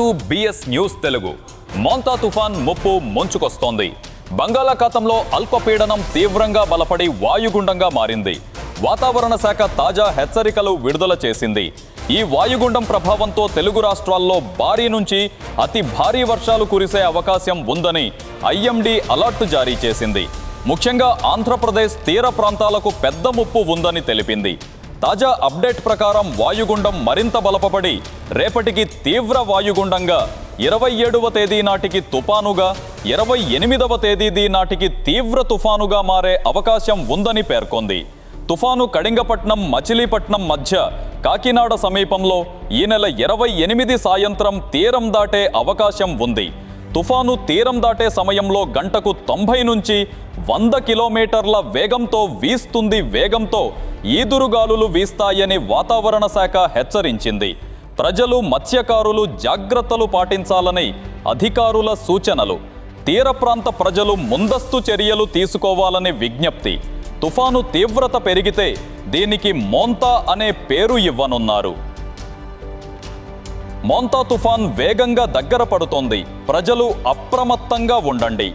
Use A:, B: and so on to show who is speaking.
A: BS news Telugu. Montha తుఫాన్ ముప్పు ముంచుకొస్తోంది. బంగాళాఖాతంలో అల్పపీడనం తీవ్రంగా బలపడి వాయుగుండంగా మారింది. వాతావరణ శాఖ తాజా హెచ్చరికలు విడుదల చేసింది. ఈ వాయుగుండం ప్రభావంతో తెలుగు రాష్ట్రాల్లో భారీ నుంచి అతి భారీ వర్షాలు కురిసే అవకాశం ఉందని ఐఎండీ అలర్ట్ జారీ చేసింది. ముఖ్యంగా ఆంధ్రప్రదేశ్ తీర ప్రాంతాలకు పెద్ద ముప్పు ఉందని తెలిపింది. తాజా అప్డేట్ ప్రకారం వాయుగుండం మరింత బలపబడి రేపటికి తీవ్ర వాయుగుండంగా ఇరవై ఏడవ తేదీ నాటికి తుపానుగా ఇరవై ఎనిమిదవ తేదీ నాటికి తీవ్ర తుఫానుగా మారే అవకాశం ఉందని పేర్కొంది. తుఫాను కళింగపట్నం మచిలీపట్నం మధ్య కాకినాడ సమీపంలో ఈ నెల ఇరవై ఎనిమిది సాయంత్రం తీరం దాటే అవకాశం ఉంది. తుఫాను తీరం దాటే సమయంలో గంటకు తొంభై నుంచి వంద కిలోమీటర్ల వేగంతో వీస్తుంది వేగంతో ఈదురుగాలులు వీస్తాయని వాతావరణ శాఖ హెచ్చరించింది. ప్రజలు మత్స్యకారులు జాగ్రత్తలు పాటించాలని అధికారుల సూచనలు. తీర ప్రాంత ప్రజలు ముందస్తు చర్యలు తీసుకోవాలని విజ్ఞప్తి. తుఫాను తీవ్రత పెరిగితే దీనికి మోంతా అనే పేరు ఇవ్వనున్నారు. మోంతా తుఫాన్ వేగంగా దగ్గర పడుతోంది. ప్రజలు అప్రమత్తంగా ఉండండి.